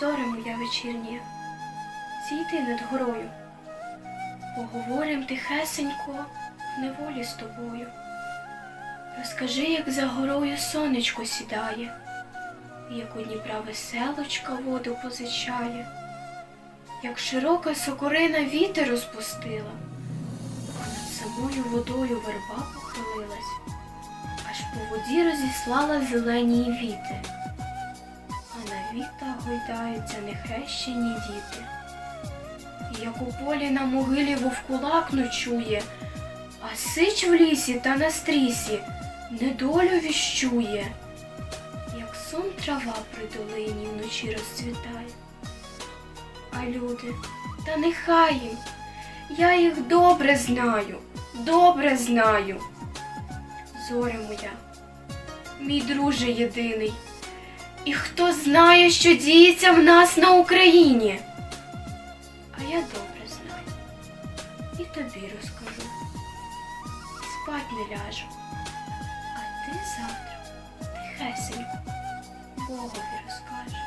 зоре моя вечірня, зійди над горою, поговорим тихесенько в неволі з тобою. Розкажи, як за горою сонечко сідає, як у Дніпра веселочка воду позичає, як широка сокорина вітер розпустила, а над самою водою верба похилилась, аж по воді розіслала зелені віти, а на вітах гойдаються нехрещені діти. Як у полі на могилі вовкулак ночує, а сич в лісі та на стрісі недолю віщує, як сон трава при долині вночі розцвітає. А люди, та нехай їм, я їх добре знаю, добре знаю. Зоря моя, мій друже єдиний, і хто знає, що діється в нас на Україні. А я добре знаю, і тобі розкажу. Спать не ляжу. А ти завтра тихесенько Богові розкажеш.